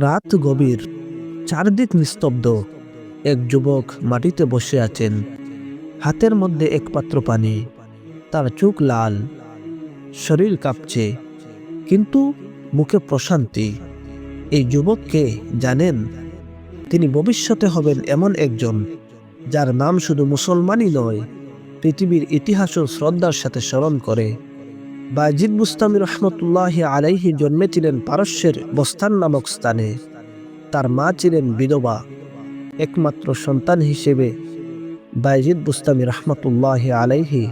রাত গভীর, চারদিক নিস্তব্ধ। এক যুবক মাটিতে বসে আছেন। হাতের মধ্যে এক পাত্র পানি। তার চোখ লাল। শরীর কাঁপছে। কিন্তু মুখে প্রশান্তি। এই যুবককে জানেন? তিনি ভবিষ্যতে হবেন এমন একজন, যার নাম শুধু মুসলমানই নয়, পৃথিবীর ইতিহাসও শ্রদ্ধার সাথে স্মরণ করে। বাজিদ মুস্তামি রহমতুল্লাহ আলাইহি জন্মেছিলেন পারস্যের বস্তান নামক স্থানে। তার মা ছিলেন বিধবা, একমাত্র সন্তান হিসেবে বাইজিদ বুস্তামি রহমতুল্লাহ আলাইহি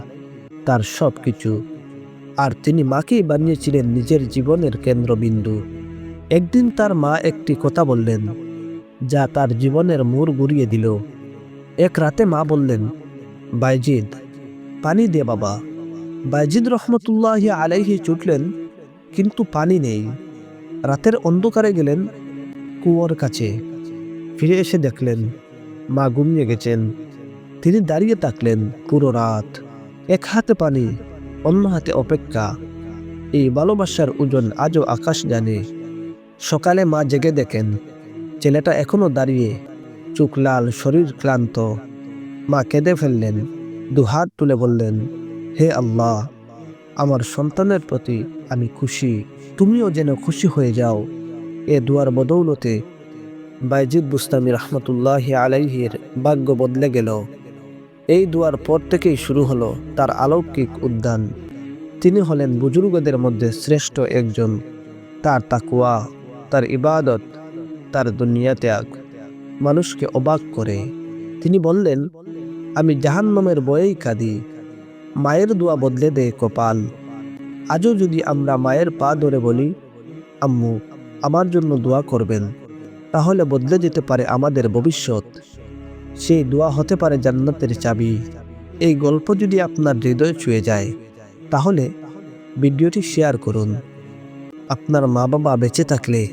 তার সব কিছু আর তিনি মাকেই বানিয়েছিলেন নিজের জীবনের কেন্দ্রবিন্দু। একদিন তার মা একটি কথা বললেন, যা তার জীবনের মোড় ঘুরিয়ে দিল। এক রাতে মা বললেন বাইজিদ পানি দে বাবা। বাইজিদ রহমতুল্লাহ আলাইহি ছুটলেন, কিন্তু পানি নেই। রাতের অন্ধকারে গেলেন কুয়োর কাছে। ফিরে এসে দেখলেন, মা ঘুমিয়ে গেছেন। তিনি দাঁড়িয়ে থাকলেন পুরো রাত। এক হাতে পানি, অন্য হাতে অপেক্ষা। এই ভালোবাসার ওজন আজও আকাশ জানে। সকালে মা জেগে দেখেন, ছেলেটা এখনও দাঁড়িয়ে চোখ লাল, শরীর ক্লান্ত। মা কেঁদে ফেললেন, দুহাত তুলে বললেন হে আল্লাহ, আমার সন্তানের প্রতি আমি খুশি। তুমিও যেন খুশি হয়ে যাও। এ দুয়ার বদৌলতে বাইজিদ বুস্তামি রহমতুল্লাহ আলাইহির ভাগ্য বদলে গেল। এই দুয়ার পর থেকেই শুরু হলো তার আলৌকিক উদ্যান। তিনি হলেন বুজুর্গদের মধ্যে শ্রেষ্ঠ একজন। তার তাকুয়া তার ইবাদত, তার দুনিয়া ত্যাগ মানুষকে অবাক করে। তিনি বললেন, আমি জাহান্নামের বয়েই কাঁদি। মায়ের দোয়া বদলে দেয় কপাল। আজও যদি আমরা মায়ের পা ধরে বলি, আম্মু, আমার জন্য দোয়া করবেন, তাহলে বদলে যেতে পারে আমাদের ভবিষ্যৎ। সেই দোয়া হতে পারে জান্নাতের চাবি। এই গল্প যদি আপনার হৃদয় ছুঁয়ে যায়, তাহলে ভিডিওটি শেয়ার করুন। আপনার মা বাবা বেঁচে থাকলে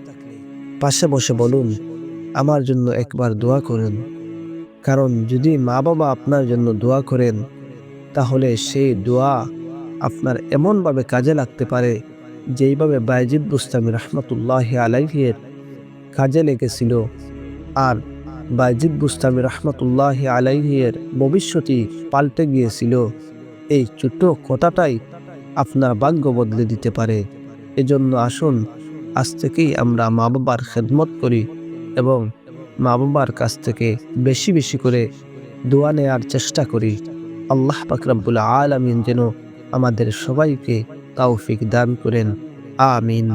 পাশে বসে বলুন, আমার জন্য একবার দোয়া করুন। কারণ যদি মা বাবা আপনার জন্য দোয়া করেন তাহলে সেই দোয়া আপনার এমনভাবে কাজে লাগতে পারে যেইভাবে বাইজিদ বুস্তামি রহমতুল্লাহ আলাইহির কাজে লেগেছিল। আর বাইজিদ বুস্তামি রহমতুল্লাহ আলাইহির ভবিষ্যতই পাল্টে গিয়েছিল। এই ছোট্ট কথাটাই আপনার ভাগ্য বদলে দিতে পারে। এজন্য আসুন, আজ থেকেই আমরা মা বাবার খেদমত করি এবং মা বাবার কাছ থেকে বেশি বেশি করে দোয়া নেয়ার চেষ্টা করি। আল্লাহ পাকরাবুল আলমিন যেন আমাদের সবাইকে তৌফিক দান করেন। আমিন।